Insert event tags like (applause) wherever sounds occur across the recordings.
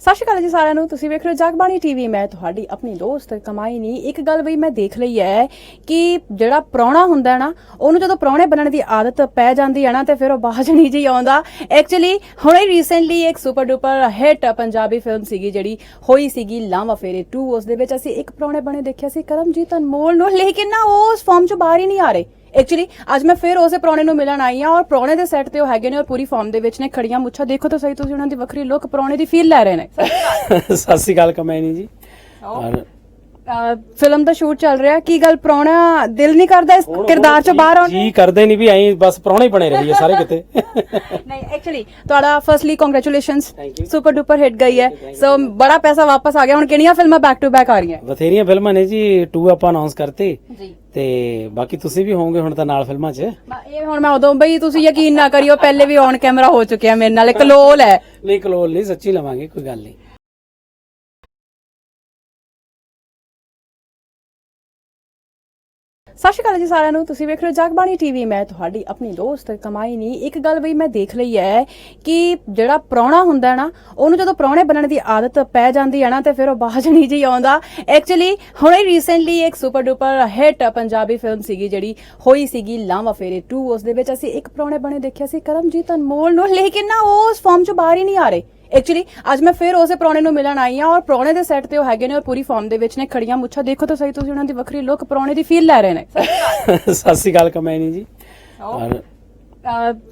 ਸਤਿ ਸ਼੍ਰੀ ਅਕਾਲ ਜੀ ਸਾਰਿਆਂ ਨੂੰ। ਤੁਸੀਂ ਵੇਖ ਰਹੇ ਹੋ ਜਗਬਾਣੀ ਟੀਵੀ। ਮੈਂ ਤੁਹਾਡੀ ਆਪਣੀ ਦੋਸਤ ਕਮਾਈ ਨਹੀਂ ਇੱਕ ਗੱਲ ਬਈ ਮੈਂ ਦੇਖ ਲਈ ਹੈ ਕਿ ਜਿਹੜਾ ਪ੍ਰਾਹੁਣਾ ਹੁੰਦਾ ਹੈ ਨਾ, ਉਹਨੂੰ ਜਦੋਂ ਪ੍ਰਾਹੁਣੇ ਬਣਨ ਦੀ ਆਦਤ ਪੈ ਜਾਂਦੀ ਹੈ ਨਾ, ਤੇ ਫਿਰ ਉਹ ਬਾਹਰ ਨਹੀਂ ਜੀ ਆਉਂਦਾ। ਐਕਚੁਅਲੀ ਹੁਣੇ ਰੀਸੈਂਟਲੀ ਇੱਕ super duper hit Punjabi film ਸੀਗੀ ਜਿਹੜੀ, ਹੋਈ ਸੀਗੀ ਲਾਵਾ ਫੇਰੇ 2 ਉਸ ਦੇ ਵਿੱਚ ਅਸੀਂ ਇੱਕ ਪ੍ਰਾਹੁਣੇ ਬਣੇ ਦੇਖਿਆ ਸੀ, ਕਰਮਜੀਤ ਅਨਮੋਲ ਨੂੰ। ਲੇਕਿਨ ਨਾ ਉਹ ਉਸ ਫਾਰਮ ਚੋਂ ਬਾਹਰ ਹੀ ਨਹੀਂ ਆ ਰਹੇ। ਐਕਚੁਅਲੀ ਅੱਜ ਮੈਂ ਫਿਰ ਉਸੇ ਪ੍ਰਾਹੁਣੇ ਨੂੰ ਮਿਲਣ ਆਈ ਆ ਔਰ ਪ੍ਰਾਹੁਣੇ ਦੇ ਸੈੱਟ ਤੇ ਉਹ ਹੈਗੇ ਨੇ ਔਰ ਪੂਰੀ ਫਾਰਮ ਦੇ ਵਿੱਚ ਨੇ ਖੜੀਆਂ ਮੁੱਛਾਂ। ਦੇਖੋ ਤਾਂ ਸਹੀ ਤੁਸੀਂ ਉਹਨਾਂ ਦੀ ਵੱਖਰੀ ਲੁੱਕ ਪ੍ਰਾਹੁਣੇ ਦੀ ਫੀਲ ਲੈ ਰਹੇ ਨੇ। ਸਤਿ ਸ਼੍ਰੀ ਅਕਾਲ ਕਮੈਨੀ ਜੀ। ਔਰ ਫਿਲਮ ਦਾ ਸ਼ੂਟ ਚੱਲ ਰਿਹਾ। ਕੀ ਗੱਲ ਪ੍ਰਾਹੁਣਾ ਦਿਲ ਨਹੀਂ ਕਰਦਾ ਇਸ ਕਿਰਦਾਰ ਚੋਂ ਬਾਹਰ ਆਉਣ ਜੀ ਕਰਦੇ ਨਹੀਂ ਵੀ ਐਂ ਬਸ ਪ੍ਰਾਹੁਣੇ ਹੀ ਬਣੇ ਰਹੀਏ ਸਾਰੇ (laughs) ਕਿਤੇ। ਨਹੀਂ ਐਕਚੁਅਲੀ ਤੁਹਾਡਾ firstly congratulations. Super duper hit ਗਈ ਹੈ। ਸੋ ਬੜਾ ਪੈਸਾ ਵਾਪਸ ਆ ਗਿਆ। ਹੁਣ ਕਿਹੜੀਆਂ ਫਿਲਮਾਂ ਬੈਕ ਟੂ ਬੈਕ ਆ ਰਹੀਆਂ? ਬਥੇਰੀਆਂ ਫਿਲਮਾਂ ਨੇ ਜੀ 2 ਆਪਾਂ ਅਨਾਉਂਸ ਕਰਤੇ। ਜੀ। ਤੇ ਬਾਕੀ ਤੁਸੀਂ ਵੀ ਹੋਵੋਗੇ ਹੁਣ ਤਾਂ ਨਾਲ ਫਿਲਮਾਂ 'ਚ। ਇਹ ਹੁਣ ਮੈਂ ਉਦੋਂ ਬਈ ਤੁਸੀਂ ਯਕੀਨ ਨਾ ਕਰਿਓ ਪਹਿਲੇ ਵੀ ਔਨ ਕੈਮਰਾ ਹੋ ਚੁੱਕਿਆ ਮੇਰੇ ਨਾਲ। ਇੱਕ ਲੋਲ ਹੈ। ਨਹੀਂ ਕਲੋਲ ਨਹੀਂ ਸੱਚੀ ਲਵਾਂਗੇ ਕੋਈ ਗੱਲ ਨਹੀਂ। ਸਤਿ ਸ਼੍ਰੀ ਅਕਾਲ ਜੀ ਸਾਰਿਆਂ ਨੂੰ। ਤੁਸੀਂ ਵੇਖ ਰਹੇ ਹੋ ਜਗਬਾਣੀ ਟੀਵੀ। ਮੈਂ ਤੁਹਾਡੀ ਆਪਣੀ ਦੋਸਤ ਕਮਾਈ ਨਹੀਂ ਇੱਕ ਗੱਲ ਬਈ ਮੈਂ ਦੇਖ ਲਈ ਹੈ ਕਿ ਜਿਹੜਾ ਪ੍ਰਾਹੁਣਾ ਹੁੰਦਾ ਹੈ ਨਾ, ਉਹਨੂੰ ਜਦੋਂ ਪ੍ਰਾਹੁਣੇ ਬਣਨ ਦੀ ਆਦਤ ਪੈ ਜਾਂਦੀ ਹੈ ਨਾ, ਤੇ ਫਿਰ ਉਹ ਬਾਜ਼ ਨਹੀਂ ਜੀ ਆਉਂਦਾ। ਐਕਚੁਅਲੀ ਹੁਣੇ ਰੀਸੈਂਟਲੀ ਇੱਕ super duper hit Punjabi film ਸੀਗੀ ਜਿਹੜੀ, ਹੋਈ ਸੀਗੀ ਲਾਵਾ ਫੇਰੇ 2 ਉਸ ਦੇ ਵਿੱਚ ਅਸੀਂ ਇੱਕ ਪ੍ਰਾਹੁਣੇ ਬਣੇ ਦੇਖਿਆ ਸੀ, ਕਰਮਜੀਤ ਅਨਮੋਲ ਨੂੰ। ਲੇਕਿਨ ਨਾ ਉਹ ਉਸ ਫਾਰਮ ਚੋਂ ਬਾਹਰ ਹੀ ਨਹੀਂ ਆ ਰਹੇ। ਐਕਚੁਅਲੀ ਅੱਜ ਮੈਂ ਫਿਰ ਉਸੇ ਪ੍ਰਾਹੁਣੇ ਨੂੰ ਮਿਲਣ ਆਈ ਆ ਔਰ ਪ੍ਰਾਹੁਣੇ ਦੇ ਸੈੱਟ ਤੇ ਉਹ ਹੈਗੇ ਨੇ ਔਰ ਪੂਰੀ ਫਾਰਮ ਦੇ ਵਿੱਚ ਨੇ ਖੜੀਆਂ ਮੁੱਛਾਂ। ਦੇਖੋ ਤਾਂ ਸਹੀ ਤੁਸੀਂ ਉਹਨਾਂ ਦੀ ਵੱਖਰੀ ਲੁੱਕ ਪ੍ਰਾਹੁਣੇ ਦੀ ਫੀਲ ਲੈ ਰਹੇ ਨੇ। ਸਤਿ ਸ਼੍ਰੀ ਅਕਾਲ ਕਮੈਨੀ ਜੀ। ਔਰ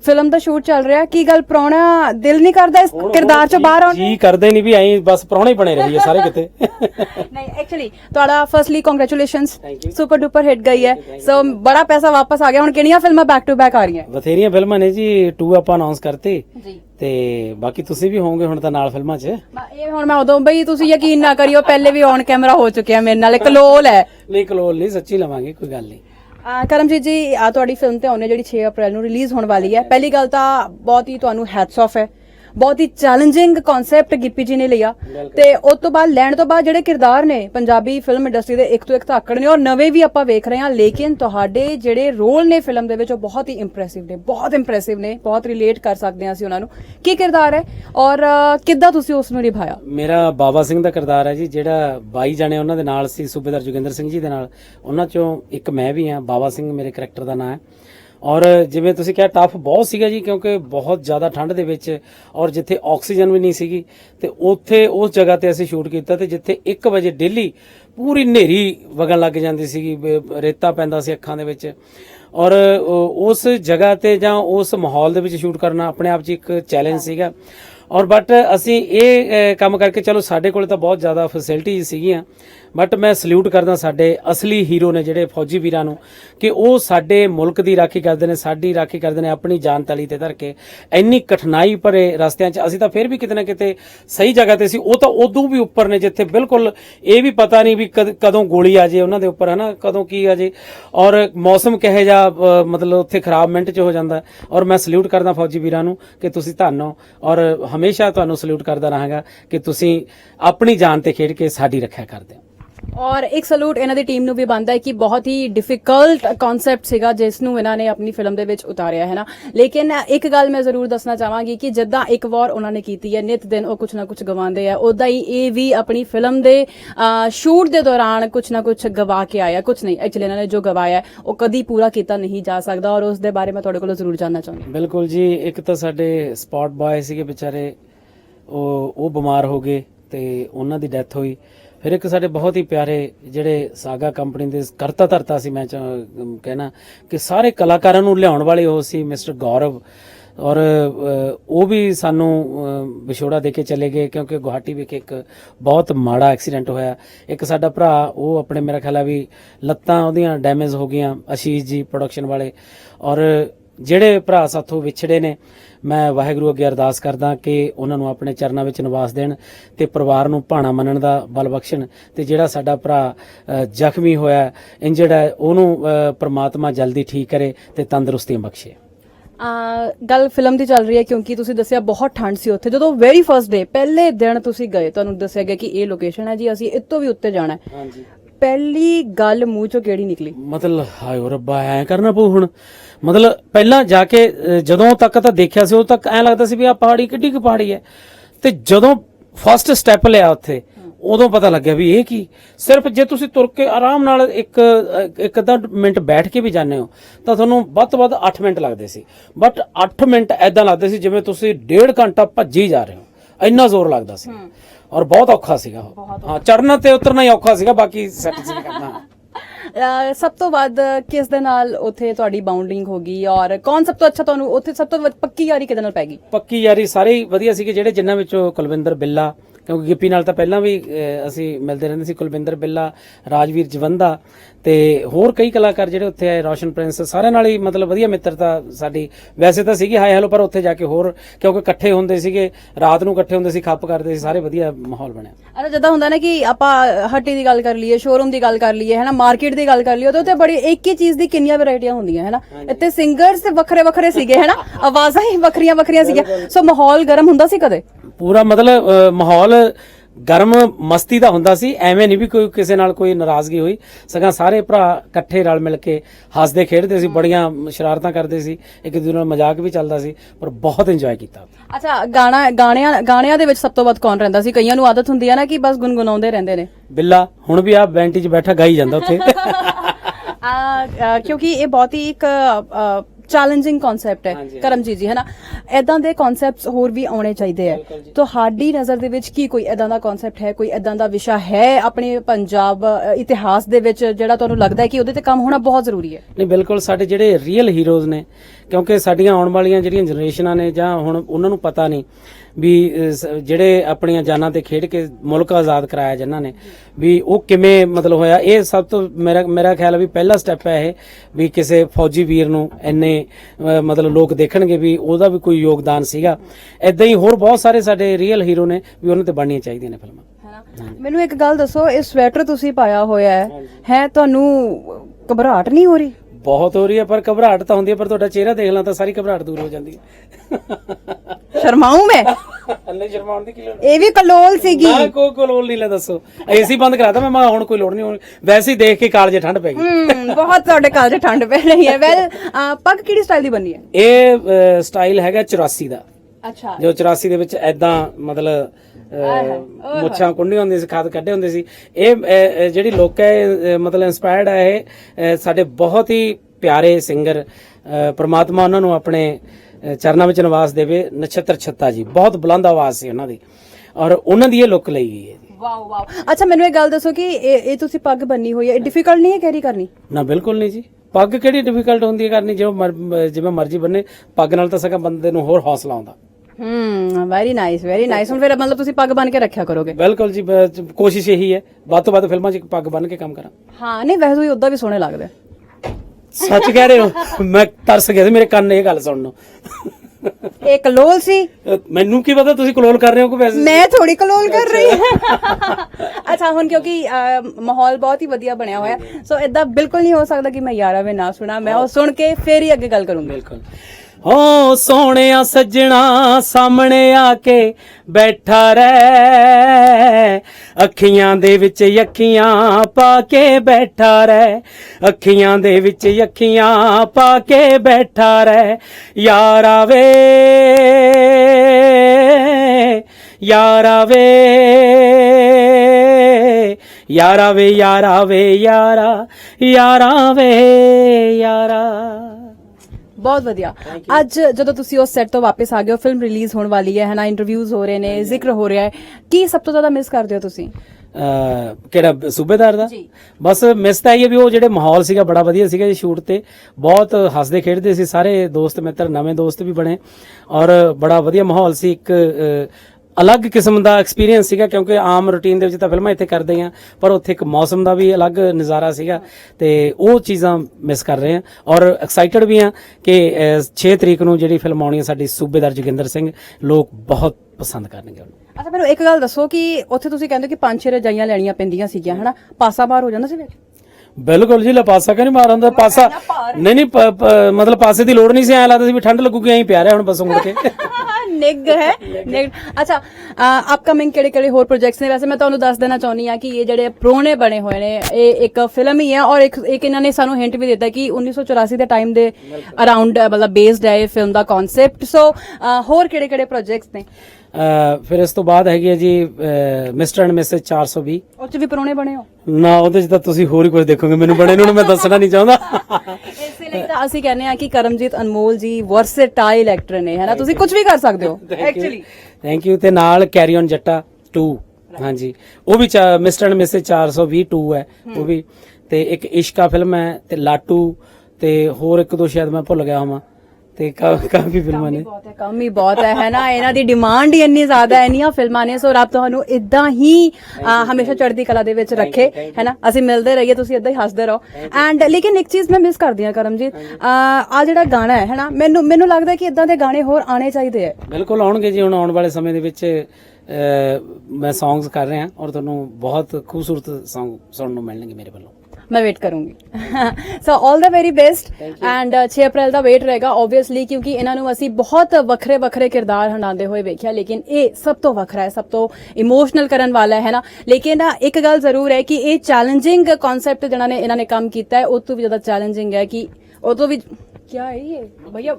ਫਿਲਮ ਦਾ ਸ਼ੂਟ ਚੱਲ ਰਿਹਾ ਕੀ ਗੱਲ ਪ੍ਰਾਹੁਣਾ ਦਿਲ ਨਹੀਂ ਕਰਦਾ ਇਸ ਕਿਰਦਾਰ ਚੋਂ ਬਾਹਰ ਆਉਣ ਜੀ ਕਰਦੇ ਨਹੀਂ ਵੀ ਐਂ ਬਸ ਪ੍ਰਾਹੁਣੇ ਹੀ ਬਣੇ ਰਹੀਏ ਸਾਰੇ ਕਿਤੇ। ਨਹੀਂ ਐਕਚੁਅਲੀ ਤੁਹਾਡਾ firstly congratulations. Super duper hit ਗਈ ਹੈ। ਸੋ ਬੜਾ ਪੈਸਾ ਵਾਪਸ ਆ ਗਿਆ ਹੁਣ ਕਿਹੜੀਆਂ ਫਿਲਮਾਂ ਬੈਕ ਟੂ ਬੈਕ ਆ ਰਹੀਆਂ? ਬਥੇਰੀਆਂ ਫਿਲਮਾਂ ਨੇ ਜੀ 2 ਆਪਾਂ ਅਨਾਉਂਸ ਕਰਤੇ। ਜੀ। ਤੇ ਬਾਕੀ ਤੁਸੀਂ ਵੀ ਹੋਵੋਗੇ ਹੁਣ ਤਾਂ ਨਾਲ ਫਿਲਮਾਂ 'ਚ। ਇਹ ਹੁਣ ਮੈਂ ਉਦੋਂ ਬਈ ਤੁਸੀਂ ਯਕੀਨ ਨਾ ਕਰਿਓ ਪਹਿਲੇ ਵੀ ਔਨ ਕੈਮਰਾ ਹੋ ਚੁੱਕਿਆ ਮੇਰੇ ਨਾਲ ਇੱਕ ਲੋਲ ਹੈ। ਨਹੀਂ ਕਲੋਲ ਨਹੀਂ ਸੱਚੀ ਲਵਾਂਗੇ ਕੋਈ ਗੱਲ ਨਹੀਂ। ਕਰਮਜੀਤ ਜੀ ਆ ਤੁਹਾਡੀ ਫਿਲਮ ਤੇ ਆਉਣੇ ਜਿਹੜੀ 6 ਅਪ੍ਰੈਲ ਨੂੰ ਰਿਲੀਜ਼ ਹੋਣ ਵਾਲੀ ਹੈ। ਪਹਿਲੀ ਗੱਲ ਤਾਂ ਬਹੁਤ ਹੀ ਤੁਹਾਨੂੰ ਹੈਟਸ ਆਫ ਹੈ। ਬਹੁਤ ਹੀ ਚੈਲੰਜਿੰਗ ਕਨਸੈਪਟ ਗਿੱਪੀ ਜੀ ਨੇ ਲਿਆ। ਤੇ ਉਸ ਤੋਂ ਬਾਅਦ ਲੈਣ ਤੋਂ ਬਾਅਦ ਜਿਹੜੇ ਕਿਰਦਾਰ ਨੇ ਪੰਜਾਬੀ ਫਿਲਮ ਇੰਡਸਟਰੀ ਦੇ ਇੱਕ ਤੋਂ ਇੱਕ ਧਾਕੜ ਨੇ ਔਰ ਨਵੇਂ ਵੀ ਆਪਾਂ ਵੇਖ ਰਹੇ ਹਾਂ ਲੇਕਿਨ ਤੁਹਾਡੇ ਜਿਹੜੇ ਰੋਲ ਨੇ ਫਿਲਮ ਦੇ ਵਿੱਚ ਉਹ ਬਹੁਤ ਹੀ ਇੰਪ੍ਰੈਸਿਵ ਨੇ ਬਹੁਤ ਇੰਪ੍ਰੈਸਿਵ ਨੇ ਬਹੁਤ ਰਿਲੇਟ ਕਰ ਸਕਦੇ ਹਾਂ ਅਸੀਂ ਉਹਨਾਂ ਨੂੰ। ਕੀ ਕਿਰਦਾਰ ਹੈ? ਔਰ ਕਿੱਦਾਂ ਤੁਸੀਂ ਉਸ ਨੂੰ ਨਿਭਾਇਆ? ਮੇਰਾ ਬਾਬਾ ਸਿੰਘ ਦਾ ਕਿਰਦਾਰ ਹੈ ਜੀ ਜਿਹੜਾ 22 ਜਣੇ ਉਹਨਾਂ ਦੇ ਨਾਲ ਸੀ ਸੂਬੇਦਾਰ ਜੋਗਿੰਦਰ ਸਿੰਘ ਜੀ ਦੇ ਨਾਲ। ਉਹਨਾਂ ਚੋਂ ਇੱਕ ਮੈਂ ਵੀ ਹਾਂ ਬਾਬਾ ਸਿੰਘ ਮੇਰੇ ਕਰੈਕਟਰ ਦਾ ਨਾਮ ਹੈ। ਔਰ ਜਿਵੇਂ ਤੁਸੀਂ ਕਿਹਾ, ਟਫ ਬਹੁਤ ਸੀਗਾ ਜੀ, ਕਿਉਂਕਿ ਬਹੁਤ ਜ਼ਿਆਦਾ ਠੰਡ ਦੇ ਵਿੱਚ ਔਰ ਜਿੱਥੇ ਆਕਸੀਜਨ ਵੀ ਨਹੀਂ ਸੀਗੀ, ਤੇ ਉੱਥੇ ਉਸ ਜਗ੍ਹਾ ਤੇ ਅਸੀਂ ਸ਼ੂਟ ਕੀਤਾ ਤੇ ਜਿੱਥੇ 1 ਵਜੇ ਡੇਲੀ ਪੂਰੀ ਹਨੇਰੀ ਵਗਣ ਲੱਗ ਜਾਂਦੀ ਸੀਗੀ ਰੇਤਾ ਪੈਂਦਾ ਸੀ ਅੱਖਾਂ ਦੇ ਵਿੱਚ। ਔਰ ਉਸ ਜਗ੍ਹਾ ਤੇ ਜਾਂ ਉਸ ਮਾਹੌਲ ਦੇ ਵਿੱਚ ਸ਼ੂਟ ਕਰਨਾ ਆਪਣੇ ਆਪ 'ਚ ਇੱਕ ਚੈਲੰਜ ਸੀਗਾ। ਔਰ ਬਟ ਅਸੀਂ ਇਹ ਕੰਮ ਕਰਕੇ ਚਲੋ ਸਾਡੇ ਕੋਲ ਤਾਂ ਬਹੁਤ ਜ਼ਿਆਦਾ ਫੈਸਿਲਿਟੀਜ਼ ਸੀਗੀਆਂ ਬਟ ਮੈਂ ਸਲੂਟ ਕਰਦਾ ਸਾਡੇ ਅਸਲੀ ਹੀਰੋ ਨੇ ਜਿਹੜੇ ਫੌਜੀ ਵੀਰਾਂ ਨੂੰ ਕਿ ਉਹ ਸਾਡੇ ਮੁਲਕ ਦੀ ਰਾਖੀ ਕਰਦੇ ਨੇ, ਸਾਡੀ ਰਾਖੀ ਕਰਦੇ ਨੇ ਆਪਣੀ ਜਾਨ ਤਲੀ ਤੇ ਧਰ ਕੇ। ਇੰਨੀ ਕਠਿਨਾਈ ਭਰੇ ਰਸਤਿਆਂ 'ਚ ਅਸੀਂ ਤਾਂ ਫਿਰ ਵੀ ਕਿਤੇ ਨਾ ਕਿਤੇ ਸਹੀ ਜਗ੍ਹਾ ਤੇ ਸੀ। ਉਹ ਤਾਂ ਉਦੋਂ ਵੀ ਉੱਪਰ ਨੇ ਜਿੱਥੇ ਬਿਲਕੁਲ ਇਹ ਵੀ ਪਤਾ ਨਹੀਂ ਵੀ ਕਦ- ਕਦੋਂ ਗੋਲੀ ਆ ਜੇ ਉਹਨਾਂ ਦੇ ਉੱਪਰ, ਹਨਾ? ਕਦੋਂ ਕੀ ਆ ਜੇ। ਔਰ ਮੌਸਮ ਕਿਹੋ ਜਿਹਾ ਮਤਲਬ ਉੱਥੇ ਖਰਾਬ ਮਿੰਟ 'ਚ ਹੋ ਜਾਂਦਾ। ਔਰ ਮੈਂ ਸਲੂਟ ਕਰਦਾ ਫੌਜੀ ਵੀਰਾਂ ਨੂੰ ਕਿ ਤੁਸੀਂ ਧੰਨ ਹੋ। ਔਰ ਹਮੇਸ਼ਾ ਤੁਹਾਨੂੰ ਸਲੂਟ ਕਰਦਾ ਰਹਾਂਗਾ ਕਿ ਤੁਸੀਂ ਆਪਣੀ ਜਾਨ ਤੇ ਖੇਡ ਕੇ ਸਾਡੀ ਰੱਖਿਆ ਕਰਦੇ ਹੋ। ਔਰ ਇੱਕ ਸਲੂਟ ਇਹਨਾਂ ਦੀ ਟੀਮ ਨੂੰ ਵੀ ਬੰਦਾ ਹੈ ਕਿ ਬਹੁਤ ਹੀ ਡਿਫਿਕਲਟ ਕਨਸੈਪਟ ਸੀਗਾ ਜਿਸ ਨੂੰ ਇਹਨਾਂ ਨੇ ਆਪਣੀ ਫਿਲਮ ਦੇ ਵਿੱਚ ਉਤਾਰਿਆ, ਹੈ ਨਾ? ਲੇਕਿਨ ਇੱਕ ਗੱਲ ਮੈਂ ਜ਼ਰੂਰ ਦੱਸਣਾ ਚਾਹਾਂਗੀ ਕਿ ਜਿੱਦਾਂ ਇੱਕ ਵਾਰ ਉਹਨਾਂ ਨੇ ਕੀਤੀ ਹੈ, ਨਿਤ ਦਿਨ ਉਹ ਕੁਝ ਨਾ ਕੁਝ ਗਵਾਉਂਦੇ ਆ ਉਦਾਂ ਹੀ ਇਹ ਵੀ ਆਪਣੀ ਫਿਲਮ ਦੇ ਸ਼ੂਟ ਦੇ ਦੌਰਾਨ ਕੁਝ ਨਾ ਕੁਝ ਗਵਾ ਕੇ ਆਇਆ ਕੁਝ ਨਹੀਂ ਐਕਚੁਅਲੀ ਇਹਨਾਂ ਨੇ ਜੋ ਗਵਾਇਆ, ਉਹ ਕਦੀ ਪੂਰਾ ਕੀਤਾ ਨਹੀਂ ਜਾ ਸਕਦਾ ਔਰ ਉਸ ਦੇ ਬਾਰੇ ਮੈਂ ਤੁਹਾਡੇ ਕੋਲੋਂ ਜ਼ਰੂਰ ਜਾਨਣਾ ਚਾਹੁੰਦੀ ਬਿਲਕੁਲ ਜੀ, ਇੱਕ ਤਾਂ ਸਾਡੇ ਸਪੌਟ ਬਾਏ ਸੀਗੇ ਵਿਚਾਰੇ, ਉਹ ਉਹ ਬਿਮਾਰ ਹੋ ਗਏ ਤੇ ਉਹਨਾਂ ਦੀ ਡੈਥ ਹੋਈ। ਫਿਰ ਇੱਕ ਸਾਡੇ ਬਹੁਤ ਹੀ ਪਿਆਰੇ ਜਿਹੜੇ ਸਾਗਾ ਕੰਪਨੀ ਦੇ ਕਰਤਾ ਧਰਤਾ ਸੀ, ਮੈਂ ਚਾਹ- ਕਹਿਣਾ ਕਿ ਸਾਰੇ ਕਲਾਕਾਰਾਂ ਨੂੰ ਲਿਆਉਣ ਵਾਲੇ ਉਹ ਸੀ ਮਿਸਟਰ ਗੌਰਵ ਔਰ ਉਹ ਵੀ ਸਾਨੂੰ ਵਿਛੋੜਾ ਦੇ ਕੇ ਚਲੇ ਗਏ ਕਿਉਂਕਿ ਗੁਹਾਟੀ ਵਿਖੇ ਇੱਕ ਬਹੁਤ ਮਾੜਾ ਐਕਸੀਡੈਂਟ ਹੋਇਆ। ਇੱਕ ਸਾਡਾ ਭਰਾ, ਉਹ ਆਪਣੇ ਮੇਰਾ ਖਿਆਲ ਆ ਵੀ ਲੱਤਾਂ ਉਹਦੀਆਂ ਡੈਮੇਜ ਹੋ ਗਈਆਂ, ਅਸ਼ੀਸ਼ ਜੀ ਪ੍ਰੋਡਕਸ਼ਨ ਵਾਲੇ ਔਰ ਜਿਹੜੇ ਭਰਾ ਸਾਥੋਂ ਵਿਛੜੇ ਨੇ ਮੈਂ ਵਾਹਿਗੁਰੂ ਅੱਗੇ ਅਰਦਾਸ ਕਰਦਾ ਕਿ ਉਹਨਾਂ ਨੂੰ ਆਪਣੇ ਚਰਨਾਂ ਵਿੱਚ ਨਿਵਾਸ ਦੇਣ ਤੇ ਪਰਿਵਾਰ ਨੂੰ ਭਾਣਾ ਮੰਨਣ ਦਾ ਬਲ ਬਖਸ਼ਣ ਤੇ ਜਿਹੜਾ ਸਾਡਾ ਭਰਾ ਜ਼ਖਮੀ ਹੋਇਆ ਇੰਜਰਡ ਹੈ ਉਹਨੂੰ ਪ੍ਰਮਾਤਮਾ ਜਲਦੀ ਠੀਕ ਕਰੇ ਤੇ ਤੰਦਰੁਸਤੀ ਬਖਸ਼ੇ। ਆ ਗੱਲ ਫਿਲਮ ਦੀ ਚੱਲ ਰਹੀ ਹੈ ਕਿਉਂਕਿ ਤੁਸੀਂ ਦੱਸਿਆ ਬਹੁਤ ਠੰਡ ਸੀ ਉੱਥੇ। ਜਦੋਂ ਵੈਰੀ ਫਰਸਟ ਡੇ ਪਹਿਲੇ ਦਿਨ ਤੁਸੀਂ ਗਏ ਤੁਹਾਨੂੰ ਦੱਸਿਆ ਗਿਆ ਕਿ ਇਹ ਲੋਕੇਸ਼ਨ ਹੈ ਜੀ ਅਸੀਂ ਇਸ ਤੋਂ ਵੀ ਉੱਤੇ ਜਾਣਾ ਹੈ। ਹਾਂਜੀ। ਪਹਿਲੀ ਗੱਲ ਮੂੰਹ ਚੋਂ ਕਿਹੜੀ ਨਿਕਲੀ? ਮਤਲਬ ਹਾਏ ਰੱਬਾ ਐ ਕਰਨਾ ਪਊ ਹੁਣ? ਮਤਲਬ ਪਹਿਲਾਂ ਜਾ ਕੇ ਜਦੋਂ ਤੱਕ ਤਾਂ ਦੇਖਿਆ ਸੀ ਉਦੋਂ ਤੱਕ ਐ ਲੱਗਦਾ ਸੀ ਵੀ ਆ ਪਹਾੜੀ ਕਿੱਡੀ ਕੁ ਪਹਾੜੀ ਹੈ। ਤੇ ਜਦੋਂ ਫਸਟ ਸਟੈਪ ਲਿਆ ਉੱਥੇ ਉਦੋਂ ਪਤਾ ਲੱਗਿਆ ਵੀ ਇਹ ਕੀ। ਸਿਰਫ ਜੇ ਤੁਸੀਂ ਤੁਰ ਕੇ ਆਰਾਮ ਨਾਲ ਇੱਕ ਇੱਕ ਅੱਧਾ ਮਿੰਟ ਬੈਠ ਕੇ ਵੀ ਜਾਂਦੇ ਹੋ ਤਾਂ ਤੁਹਾਨੂੰ ਵੱਧ ਤੋਂ ਵੱਧ 8 ਮਿੰਟ ਲੱਗਦੇ ਸੀ। ਬਟ 8 ਮਿੰਟ ਐਦਾਂ ਲੱਗਦੇ ਸੀ ਜਿਵੇਂ ਤੁਸੀਂ ਡੇਢ ਘੰਟਾ ਭੱਜੀ ਜਾ ਰਹੇ ਹੋ। ਇੰਨਾ ਜ਼ੋਰ ਲੱਗਦਾ ਸੀ। ਔਰ ਬਹੁਤ ਔਖਾ ਸੀਗਾ। ਹਾਂ ਚੜਨਾ ਤੇ ਉਤਰਨਾ ਹੀ ਔਖਾ ਸੀਗਾ ਬਾਕੀ ਸੈੱਟ ਸੀ ਕਰਨਾ ਸਭ ਤੋਂ ਵੱਧ ਕਿਸ ਦੇ ਨਾਲ ਉੱਥੇ ਤੁਹਾਡੀ ਬਾਉਂਡਿੰਗ ਹੋ ਗਈ? ਔਰ ਕੌਣ ਸਭ ਤੋਂ ਅੱਛਾ ਤੁਹਾਨੂੰ, ਉੱਥੇ ਸਭ ਤੋਂ ਵੱਧ ਪੱਕੀ ਯਾਰੀ ਕਿਹਦੇ ਨਾਲ ਪੈ ਗਈ? ਪੱਕੀ ਯਾਰੀ ਸਾਰੇ ਹੀ ਵਧੀਆ ਸੀਗੇ, ਜਿਹੜੇ ਜਿਨ੍ਹਾਂ ਵਿੱਚੋਂ ਕੁਲਵਿੰਦਰ ਬਿੱਲਾ ਕਿਉਂਕਿ ਗਿੱਪੀ ਨਾਲ ਤਾਂ ਪਹਿਲਾਂ ਵੀ ਅਸੀਂ ਮਿਲਦੇ ਰਹਿੰਦੇ ਸੀ ਕੁਲਵਿੰਦਰ ਬਿੱਲਾ ਰਾਜਵੀਰ ਜਵੰਦਾ ਤੇ ਹੋਰ ਕਈ ਕਲਾਕਾਰ ਜਿਹੜੇ ਉੱਥੇ ਆਏ ਰੋਸ਼ਨ ਪ੍ਰਿੰਸ ਸਾਰਿਆਂ ਨਾਲ ਹੀ ਮਤਲਬ ਵਧੀਆ ਮਿੱਤਰਤਾ ਸਾਡੀ। ਵੈਸੇ ਤਾਂ ਸੀਗੀ ਹਾਈ ਹੈਲੋ ਪਰ ਉੱਥੇ ਜਾ ਕੇ ਹੋਰ ਕਿਉਂਕਿ ਇਕੱਠੇ ਹੁੰਦੇ ਸੀਗੇ ਰਾਤ ਨੂੰ ਇਕੱਠੇ ਹੁੰਦੇ ਸੀ ਖੱਪ ਕਰਦੇ ਸੀ ਸਾਰੇ ਵਧੀਆ ਮਾਹੌਲ ਬਣਿਆ। ਅੱਛਾ ਜਦੋਂ ਹੁੰਦਾ ਨਾ ਕਿ ਆਪਾਂ ਹੱਟੀ ਦੀ ਗੱਲ ਕਰ ਲਈਏ ਸ਼ੋਰੂਮ ਦੀ ਗੱਲ ਕਰ ਲਈਏ ਹੈਨਾ ਮਾਰਕੀਟ ਦੀ ਗੱਲ ਕਰ ਲਈਏ ਉਹਦੇ ਉੱਤੇ ਬੜੀ ਇੱਕ ਹੀ ਚੀਜ਼ ਦੀ ਕਿੰਨੀਆਂ ਵੈਰਾਈਟੀਆਂ ਹੁੰਦੀਆਂ ਹੈਨਾ। ਇੱਥੇ ਸਿੰਗਰਸ ਤੇ ਵੱਖਰੇ ਵੱਖਰੇ ਸੀਗੇ ਹੈਨਾ ਆਵਾਜ਼ਾਂ ਹੀ ਵੱਖਰੀਆਂ ਵੱਖਰੀਆਂ ਸੀਗੀਆਂ ਸੋ ਮਾਹੌਲ ਗਰਮ ਹੁੰਦਾ ਸੀ ਕਦੇ? ਪੂਰਾ ਮਤਲਬ ਮਾਹੌਲ ਗਰਮ ਮਸਤੀ ਦਾ ਹੁੰਦਾ ਸੀ ਐਵੇਂ ਨਹੀਂ ਵੀ ਕੋਈ ਕਿਸੇ ਨਾਲ ਕੋਈ ਨਾਰਾਜ਼ਗੀ ਹੋਈ। ਸਗੋਂ ਸਾਰੇ ਭਰਾ ਇਕੱਠੇ ਰਲ ਮਿਲ ਕੇ ਹੱਸਦੇ ਖੇਡਦੇ ਸੀ ਬੜੀਆਂ ਸ਼ਰਾਰਤਾਂ ਕਰਦੇ ਸੀ ਇੱਕ ਦੂਜੇ ਨਾਲ ਮਜ਼ਾਕ ਵੀ ਚੱਲਦਾ ਸੀ ਪਰ ਬਹੁਤ ਇੰਜੋਏ ਕੀਤਾ। ਅੱਛਾ ਗਾਣਾ ਗਾਣਿਆਂ ਗਾਣਿਆਂ ਦੇ ਵਿੱਚ ਸਭ ਤੋਂ ਵੱਧ ਕੌਣ ਰਹਿੰਦਾ ਸੀ? ਕਈਆਂ ਨੂੰ ਆਦਤ ਹੁੰਦੀ ਹੈ ਨਾ ਕਿ ਬਸ ਗੁੰਗੁਣਾਉਂਦੇ ਰਹਿੰਦੇ ਨੇ। ਬਿੱਲਾ ਹੁਣ ਵੀ ਆ ਬੈਂਟੀ 'ਚ ਬੈਠਾ ਗਾਈ ਜਾਂਦਾ ਉੱਥੇ। (laughs) ਆ ਆ, ਕਿਉਂਕਿ ਇਹ ਬਹੁਤ ਹੀ ਇੱਕ ਚੈਲੰਜਿੰਗ ਕਨਸੈਪਟ ਹੈ ਕਰਮਜੀਤ ਜੀ ਹੈਨਾ? ਐਦਾਂ ਦੇ ਕਨਸੈਪਟਸ ਹੋਰ ਵੀ ਆਉਣੇ ਚਾਹੀਦੇ ਹੈ। ਤੁਹਾਡੀ ਨਜ਼ਰ ਦੇ ਵਿੱਚ ਕੀ ਕੋਈ ਐਦਾਂ ਦਾ ਕਨਸੈਪਟ ਹੈ ਕੋਈ ਐਦਾਂ ਦਾ ਵਿਸ਼ਾ ਹੈ ਆਪਣੇ ਪੰਜਾਬ ਇਤਿਹਾਸ ਦੇ ਵਿੱਚ ਜਿਹੜਾ ਤੁਹਾਨੂੰ ਲੱਗਦਾ ਹੈ ਕਿ ਉਹਦੇ ਤੇ ਕੰਮ ਹੋਣਾ ਬਹੁਤ ਜ਼ਰੂਰੀ ਹੈ? ਨਹੀਂ ਬਿਲਕੁਲ ਸਾਡੇ ਜਿਹੜੇ ਰੀਅਲ ਹੀਰੋਜ਼ ਨੇ ਕਿਉਂਕਿ ਸਾਡੀਆਂ ਆਉਣ ਵਾਲੀਆਂ ਜਿਹੜੀਆਂ ਜਨਰੇਸ਼ਨਾਂ ਨੇ ਜਾਂ ਹੁਣ ਉਹਨਾਂ ਨੂੰ ਪਤਾ ਨਹੀਂ ਵੀ ਸ- ਜਿਹੜੇ ਆਪਣੀਆਂ ਜਾਨਾਂ ਤੇ ਖੇਡ ਕੇ ਮੁਲਕ ਆਜ਼ਾਦ ਕਰਾਇਆ ਜਿਨ੍ਹਾਂ ਨੇ ਵੀ ਉਹ ਕਿਵੇਂ ਮਤਲਬ ਹੋਇਆ? ਇਹ ਸਭ ਤੋਂ ਮੇਰਾ ਮੇਰਾ ਖਿਆਲ ਹੈ ਵੀ ਪਹਿਲਾ ਸਟੈਪ ਹੈ ਇਹ ਵੀ ਕਿਸੇ ਫੌਜੀ ਵੀਰ ਨੂੰ ਇੰਨੇ ਅਹ, ਮਤਲਬ ਲੋਕ ਦੇਖਣਗੇ ਵੀ ਉਹਦਾ ਵੀ ਕੋਈ ਯੋਗਦਾਨ ਸੀਗਾ। ਐਦਾਂ ਹੀ ਹੋਰ ਬਹੁਤ ਸਾਰੇ ਸਾਡੇ ਰੀਅਲ ਹੀਰੋ ਨੇ ਵੀ ਉਹਨਾਂ ਤੇ ਬਣਨੀਆਂ ਚਾਹੀਦੀਆਂ ਨੇ ਫਿਲਮਾਂ। ਹੈਨਾ? ਮੈਨੂੰ ਇੱਕ ਗੱਲ ਦੱਸੋ ਇਹ ਸਵੈਟਰ ਤੁਸੀਂ ਪਾਇਆ ਹੋਇਆ ਹੈ ਹੈ ਤੁਹਾਨੂੰ ਘਬਰਾਹਟ ਨਹੀਂ ਹੋ ਰਹੀ? ਬਹੁਤ ਹੋ ਰਹੀ ਹੈ ਪਰ ਘਬਰਾਹਟ ਤਾਂ ਹੁੰਦੀ ਹੈ ਪਰ ਤੁਹਾਡਾ ਚਿਹਰਾ ਦੇਖ ਲਾਂ ਤਾਂ ਸਾਰੀ ਘਬਰਾਹਟ ਦੂਰ ਹੋ ਜਾਂਦੀ ਹੈ। ਸ਼ਰਮਾਉ ਮੈਂ? ਅੱਲੇ ਸ਼ਰਮਾਉਣ ਦੀ ਕੀ ਲੋੜ? ਇਹ ਵੀ ਕਲੋਲ ਸੀਗੀ। ਨਾ ਕੋਈ ਕੋਲੋਲ ਨਹੀਂ ਲੈ ਦੱਸੋ। ਏਸੀ ਬੰਦ ਕਰਾਤਾ ਮੈਂ ਮੈਂ ਹੁਣ ਕੋਈ ਲੋੜ ਨਹੀਂ ਹੁਣ ਵੈਸੇ ਹੀ ਦੇਖ ਕੇ ਕਾਲਜੇ ਠੰਡ ਪੈ ਗਈ। ਹਮ ਬਹੁਤ ਤੁਹਾਡੇ ਕਾਲ 'ਚ ਠੰਡ ਪੈ ਰਹੀ ਹੈ। ਵੈਲ ਪੱਗ ਕਿਹੜੀ ਸਟਾਈਲ ਦੀ ਬਣੀ ਹੈ? ਇਹ ਸਟਾਈਲ ਹੈਗਾ 84 ਦਾ। ਅੱਛਾ। ਜੋ 84 ਦੇ ਵਿੱਚ ਐਦਾਂ ਮਤਲਬ ਮੁੱਛਾਂ ਕੁੰਡੀਆਂ ਹੁੰਦੀਆਂ ਸੀ ਖਾਦ ਕੱਢੇ ਹੁੰਦੇ ਸੀ। ਇਹ ਜਿਹੜੀ ਲੋਕ ਹੈ ਮਤਲਬ ਇਨਸਪਾਇਰਡ ਹੈ ਇਹ ਸਾਡੇ ਬਹੁਤ ਹੀ ਪਿਆਰੇ ਸਿੰਗਰ ਪ੍ਰਮਾਤਮਾ ਉਹਨਾਂ ਨੂੰ ਆਪਣੇ ਚਰਨਾਂ ਵਿੱਚ ਨਿਵਾਸ ਦੇਵੇ। ਨਛੱਤਰ ਛੱਤਾ ਜੀ ਬਹੁਤ ਬੁਲੰਦ ਆਵਾਜ਼ ਸੀ ਉਹਨਾਂ ਦੀ। ਔਰ ਉਹਨਾਂ ਦੀ ਇਹ ਲੁੱਕ ਲਈ ਗਈ ਹੈ ਜੀ। Wow wow. ਅੱਛਾ ਮੈਨੂੰ ਇਹ ਗੱਲ ਦੱਸੋ ਕਿ ਇਹ ਇਹ ਤੁਸੀਂ ਪੱਗ ਬੰਨੀ ਹੋਈ ਹੈ ਇਹ ਡਿਫਿਕਲਟ ਨਹੀਂ ਹੈ ਕੈਰੀ ਕਰਨੀ? ਨਾ ਬਿਲਕੁਲ ਨਹੀਂ ਜੀ। ਪੱਗ ਕਿਹੜੀ ਡਿਫਿਕਲਟ ਹੁੰਦੀ ਹੈ ਕਰਨੀ? ਜਿਵੇਂ ਜਿਵੇਂ ਮਰਜ਼ੀ ਬੰਨੇ ਪੱਗ ਨਾਲ ਤਾਂ ਸਗਾ ਬੰਦੇ ਨੂੰ ਹੋਰ ਹੌਸਲਾ ਆਉਂਦਾ। Hmm very nice very nice ਹੁਣ ਫਿਰ ਮਤਲਬ ਤੁਸੀਂ ਪੱਗ ਬੰਨ ਕੇ ਰੱਖਿਆ ਕਰੋਗੇ? ਬਿਲਕੁਲ ਜੀ ਬ- ਕੋਸ਼ਿਸ਼ ਇਹੀ ਹੈ। ਵੱਧ ਤੋਂ ਵੱਧ ਫਿਲਮਾਂ 'ਚ ਇੱਕ ਪੱਗ ਬੰਨ ਕੇ ਕੰਮ ਕਰਾਂ। ਹਾਂ ਨਹੀਂ ਵੈਸੇ ਤੁਸੀਂ ਉਦਾਂ ਵੀ ਸੋਹਣੇ ਲੱਗਦੇ। ਸੱਚ ਕਹਿ ਰਹੇ ਹੋ? ਮੈਂ ਤਰਸ ਗਿਆ ਸੀ ਮੇਰੇ ਕੰਨ ਇਹ ਗੱਲ ਸੁਣਨ ਨੂੰ। ਇਹ ਕਲੋਲ ਸੀ? ਅਹ ਮੈਨੂੰ ਕੀ ਪਤਾ ਤੁਸੀਂ ਕਲੋਲ ਕਰ ਰਹੇ ਹੋ ਕਿ ਵੈਸੇ ਮੈਂ ਥੋੜੀ ਕਲੋਲ ਕਰ ਰਹੀ ਹਾਂ। ਅੱਛਾ। ਹੁਣ ਕਿਉਂਕਿ ਅਹ, ਮਾਹੌਲ ਬਹੁਤ ਹੀ ਵਧੀਆ ਬਣਿਆ ਹੋਇਆ। ਸੋ ਇਦਾਂ ਬਿਲਕੁਲ ਨਹੀਂ ਹੋ ਸਕਦਾ ਕਿ ਮੈਂ ਯਾਰਾ ਵੇ ਨਾ ਸੁਣਾ। ਮੈਂ ਉਹ ਸੁਣ ਕੇ ਫੇਰ ਹੀ ਅੱਗੇ ਗੱਲ ਕਰੂੰਗੀ। ਬਿਲਕੁਲ। ਹੋ ਸੋਹਣਿਆ ਸੱਜਣਾ ਸਾਹਮਣੇ ਆ ਕੇ ਬੈਠਾ ਰਹਿ। ਅੱਖੀਆਂ ਦੇ ਵਿੱਚ ਅੱਖੀਆਂ ਪਾ ਕੇ ਬੈਠਾ ਰਹਿ। ਅੱਖੀਆਂ ਦੇ ਵਿੱਚ ਅੱਖੀਆਂ ਪਾ ਕੇ ਬੈਠਾ ਰਹਿ। ਯਾਰਾ ਵੇ ਯਾਰਾ ਵੇ ਯਾਰਾ ਵੇ ਯਾਰਾ ਵੇ ਯਾਰਾ ਯਾਰਾ ਵੇ, ਯਾਰਾ। ਬਹੁਤ ਵਧੀਆ। ਅੱਜ ਜਦੋਂ ਤੁਸੀਂ ਉਸ ਸੈੱਟ ਤੋਂ ਵਾਪਸ ਆ ਗਏ ਹੋ ਫਿਲਮ ਰਿਲੀਜ਼ ਹੋਣ ਵਾਲੀ ਹੈ ਹਨਾ ਇੰਟਰਵਿਊਜ਼ ਹੋ ਰਹੇ ਨੇ ਜ਼ਿਕਰ ਹੋ ਰਿਹਾ ਹੈ। ਕੀ ਸਭ ਤੋਂ ਜ਼ਿਆਦਾ ਮਿਸ ਕਰਦੇ ਹੋ ਤੁਸੀਂ? ਕਿਹੜਾ ਸੂਬੇਦਾਰ ਦਾ। ਬਸ ਮਿਸ ਤਾਂ ਇਹ ਵੀ ਉਹ ਜਿਹੜੇ ਮਾਹੌਲ ਸੀਗਾ ਬੜਾ ਵਧੀਆ ਸੀਗਾ ਜੀ ਸ਼ੂਟ ਤੇ। ਬਹੁਤ ਹੱਸਦੇ ਖੇਡਦੇ ਸੀ ਸਾਰੇ ਦੋਸਤ ਮਿੱਤਰ ਨਵੇਂ ਦੋਸਤ ਵੀ ਬਣੇ। ਔਰ ਬੜਾ ਵਧੀਆ ਮਾਹੌਲ ਸੀ ਇੱਕ ਅਲੱਗ ਕਿਸਮ ਦਾ ਐਕਸਪੀਰੀਅੰਸ ਸੀਗਾ ਕਿਉਂਕਿ ਆਮ ਰੁਟੀਨ ਦੇ ਵਿੱਚ ਤਾਂ ਫਿਲਮਾਂ ਇੱਥੇ ਕਰਦੇ ਆ ਪਰ ਉੱਥੇ ਇੱਕ ਮੌਸਮ ਦਾ ਵੀ ਅਲੱਗ ਨਜ਼ਾਰਾ ਸੀਗਾ ਤੇ ਉਹ ਚੀਜ਼ਾਂ ਮਿਸ ਕਰ ਰਹੇ ਆ ਔਰ ਐਕਸਾਈਟਡ ਵੀ ਆ ਕਿ ਅਹ, 6 ਤਰੀਕ ਨੂੰ ਜਿਹੜੀ ਫਿਲਮ ਆਉਣੀ ਹੈ ਸਾਡੀ ਸੂਬੇਦਾਰ ਜੋਗਿੰਦਰ ਸਿੰਘ ਲੋਕ ਬਹੁਤ ਪਸੰਦ ਕਰਨਗੇ ਉਹਨੂੰ। ਅੱਛਾ ਮੈਨੂੰ ਇੱਕ ਗੱਲ ਦੱਸੋ ਕਿ ਉੱਥੇ ਤੁਸੀਂ ਕਹਿੰਦੇ ਕਿ ਪੰਜ ਛੇ ਰਜਾਈਆਂ ਲੈਣੀਆਂ ਪੈਂਦੀਆਂ ਸੀਗੀਆਂ ਹਨਾ? ਪਾਸਾ ਮਾਰ ਹੋ ਜਾਂਦਾ ਸੀ ਵਿੱਚ ਬਿਲਕੁਲ ਜੀ ਲਪਾਸਾ ਕਿ ਨਹੀਂ ਮਾਰ ਹੁੰਦਾ? ਪਾਸਾ ਨਹੀਂ ਨਹੀਂ ਮਤਲਬ ਪਾਸੇ ਦੀ ਲੋੜ ਨਹੀਂ ਸੀ ਐ ਲੱਗਦਾ ਸੀ ਵੀ ਠੰਡ ਲੱਗੂਗੀ ਐਂ ਪਿਆ ਰਿਹਾ ਹੁਣ ਬਸ ਮੁੜ ਕੇ। ਨਿੱਗ ਹੈ ਨਿੱਗ ਅੱਛਾ ਅਪਕਮਿੰਗ ਕਿਹੜੇ ਕਿਹੜੇ ਹੋਰ ਪ੍ਰੋਜੈਕਟਸ ਨੇ ਵੈਸੇ ਮੈਂ ਤੁਹਾਨੂੰ ਦੱਸ ਦੇਣਾ ਚਾਹੁੰਦੀ ਆ ਕਿ ਇਹ ਜਿਹੜੇ ਪ੍ਰੋਣੇ ਬਣੇ ਹੋਏ ਨੇ ਇਹ ਇੱਕ ਫਿਲਮ ਹੀ ਹੈ ਔਰ ਇੱਕ ਇੱਕ ਇਹਨਾਂ ਨੇ ਸਾਨੂੰ ਹਿੰਟ ਵੀ ਦਿੱਤਾ ਕਿ 1984 ਦੇ ਟਾਈਮ ਦੇ ਅਰਾਊਂਡ ਮਤਲਬ ਬੇਸਡ ਹੈ ਇਹ ਫਿਲਮ ਦਾ ਕਨਸੈਪਟ ਸੋ ਹੋਰ ਕਿਹੜੇ ਕਿਹੜੇ ਪ੍ਰੋਜੈਕਟਸ ਨੇ ਫਿਰ ਇਸ ਤੋਂ ਬਾਅਦ ਹੈਗੀ ਹੈ ਜੀ ਮਿਸਟਰ ਐਂਡ ਮਿਸਿਸ 420 ਉਹ ਚ ਵੀ ਪ੍ਰੋਣੇ ਬਣੇ ਹੋ? ਨਾ ਉਹਦੇ ਚ ਤਾਂ ਤੁਸੀਂ ਹੋਰ ਹੀ ਕੁਝ ਦੇਖੋਗੇ ਮੈਨੂੰ ਬੜੇ ਨੂੰ ਮੈਂ ਦੱਸਣਾ ਨਹੀਂ ਚਾਹੁੰਦਾ। ਇਸੇ ਲਈ ਤਾਂ ਅਸੀਂ ਕਹਿੰਦੇ ਆ ਕਿ ਕਰਮਜੀਤ ਅਨਮੋਲ ਜੀ ਵਰਸੇਟਾਈਲ ਐਕਟਰ ਨੇ ਹੈ ਨਾ? ਤੁਸੀਂ ਕੁਝ ਵੀ ਕਰ ਸਕਦੇ ਹੋ ਐਕਚੁਅਲੀ ਥੈਂਕ ਯੂ ਤੇ ਨਾਲ ਕੈਰੀ ਔਨ ਜੱਟਾ 2 ਹਾਂਜੀ। ਉਹ ਵੀ ਮਿਸਟਰ ਐਂਡ ਮਿਸਿਸ 420 2 ਹੈ ਉਹ ਵੀ। ਤੇ ਇੱਕ ਇਸ਼ਕਾ ਫਿਲਮ ਹੈ ਤੇ ਲਾਟੂ ਤੇ ਹੋਰ ਇੱਕ ਦੋ ਸ਼ਾਇਦ ਮੈਂ ਭੁੱਲ ਗਿਆ ਹਾਂ ਤੇ ਕਾ- ਕਾਫੀ ਫਿਲਮਾਂ ਨੇ। ਬਹੁਤ ਹੈ ਕੰਮ ਹੀ ਬਹੁਤ ਹੈ ਹੈ ਨਾ? ਇਹਨਾਂ ਦੀ ਡਿਮਾਂਡ ਹੀ ਇੰਨੀ ਜ਼ਿਆਦਾ ਹੈ ਇੰਨੀਆਂ ਫਿਲਮਾਂ ਨੇ ਸੋ ਰੱਬ ਤੁਹਾਨੂੰ ਇਦਾਂ ਹੀ ਅਹ, ਹਮੇਸ਼ਾ ਚੜ੍ਹਦੀ ਕਲਾ ਦੇ ਵਿੱਚ ਰੱਖੇ ਹੈ ਨਾ? ਅਸੀਂ ਮਿਲਦੇ ਰਹੀਏ ਤੁਸੀਂ ਇਦਾਂ ਹੀ ਹੱਸਦੇ ਰਹੋ। ਐਂਡ ਲੇਕਿਨ ਇੱਕ ਚੀਜ਼ ਮੈਂ ਮਿਸ ਕਰਦੀ ਹਾਂ ਕਰਮਜੀਤ। ਆ ਜਿਹੜਾ ਗਾਣਾ ਹੈ ਹੈ ਨਾ? ਮੈਨੂੰ ਮੈਨੂੰ ਲੱਗਦਾ ਕਿ ਇਦਾਂ ਦੇ ਗਾਣੇ ਹੋਰ ਆਣੇ ਚਾਹੀਦੇ ਹੈ। ਬਿਲਕੁਲ ਆਉਣਗੇ ਜੀ ਹੁਣ ਆਉਣ ਵਾਲੇ ਸਮੇਂ ਦੇ ਵਿੱਚ ਅਹ, ਮੈਂ ਸੌਂਗਸ ਕਰ ਰਿਹਾ ਔਰ ਤੁਹਾਨੂੰ ਬਹੁਤ ਖੂਬਸੂਰਤ Song ਸੁਣਨ ਨੂੰ ਮਿਲਣਗੇ ਮੇਰੇ ਵੱਲੋਂ। ਮੈਂ ਵੇਟ ਕਰੂੰਗੀ ਸੋ 올 ਦਾ ਵੈਰੀ ਬੈਸਟ ਐਂਡ 6 ਅਪ੍ਰੈਲ ਦਾ ਵੇਟ ਰਹੇਗਾ ਆਬਵੀਅਸਲੀ ਕਿਉਂਕਿ ਇਹਨਾਂ ਨੂੰ ਅਸੀਂ ਬਹੁਤ ਵੱਖਰੇ ਵੱਖਰੇ ਕਿਰਦਾਰ ਹੰਡਾਉਂਦੇ ਹੋਏ ਵੇਖਿਆ ਲੇਕਿਨ ਇਹ ਸਭ ਤੋਂ ਵੱਖਰਾ ਹੈ ਸਭ ਤੋਂ ਇਮੋਸ਼ਨਲ ਕਰਨ ਵਾਲਾ ਹੈ ਨਾ ਲੇਕਿਨ ਇੱਕ ਗੱਲ ਜ਼ਰੂਰ ਹੈ ਕਿ ਇਹ ਚੈਲੰਜਿੰਗ ਕਨਸੈਪਟ ਜਿਹੜਾ ਨੇ ਇਹਨਾਂ ਨੇ ਕੰਮ ਕੀਤਾ ਹੈ ਉਹ ਤੋਂ ਵੀ ਜ਼ਿਆਦਾ ਚੈਲੰਜਿੰਗ ਹੈ ਕਿ ਉਹ ਤੋਂ ਵੀ ਕੀ ਹੈ ਇਹ ਭਈਆ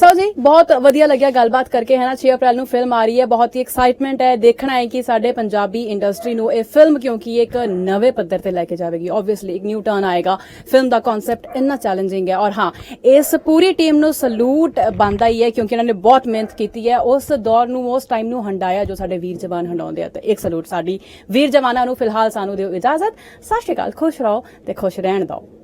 ਸੋ ਜੀ, ਬਹੁਤ ਵਧੀਆ ਲੱਗਿਆ ਗੱਲਬਾਤ ਕਰਕੇ, ਹੈ ਨਾ? 6 ਅਪ੍ਰੈਲ ਨੂੰ ਫਿਲਮ ਆ ਰਹੀ ਹੈ, ਬਹੁਤ ਹੀ ਐਕਸਾਈਟਮੈਂਟ ਹੈ। ਦੇਖਣਾ ਹੈ ਕਿ ਸਾਡੇ ਪੰਜਾਬੀ ਇੰਡਸਟਰੀ ਨੂੰ ਇਹ ਫਿਲਮ ਕਿਉਂਕਿ ਇੱਕ ਨਵੇਂ ਪੱਧਰ ਤੇ ਲੈ ਕੇ ਜਾਵੇਗੀ? ਆਬਵੀਅਸਲੀ ਇੱਕ ਨਿਊ ਟਰਨ ਆਏਗਾ। ਫਿਲਮ ਦਾ ਕਨਸੈਪਟ ਇੰਨਾ ਚੈਲੰਜਿੰਗ ਹੈ। ਔਰ ਹਾਂ, ਇਸ ਪੂਰੀ ਟੀਮ ਨੂੰ ਸਲੂਟ ਬੰਦਾ ਹੀ ਹੈ, ਕਿਉਂਕਿ ਇਹਨਾਂ ਨੇ ਬਹੁਤ ਮਿਹਨਤ ਕੀਤੀ ਹੈ। ਉਸ ਦੌਰ ਨੂੰ, ਉਸ ਟਾਈਮ ਨੂੰ ਹੰਡਾਇਆ ਜੋ ਸਾਡੇ ਵੀਰ ਜਵਾਨ ਹੰਡਾਉਂਦੇ ਆ। ਤੇ ਇੱਕ ਸਲੂਟ ਸਾਡੀ ਵੀਰ ਜਵਾਨਾਂ ਨੂੰ, ਫਿਲਹਾਲ ਸਾਨੂੰ ਦਿਓ ਇਜਾਜ਼ਤ। ਸਤਿ ਸ਼੍ਰੀ ਅਕਾਲ, ਖੁਸ਼ ਰਹੋ ਤੇ ਖੁਸ਼ ਰਹਿਣ ਦਿਓ।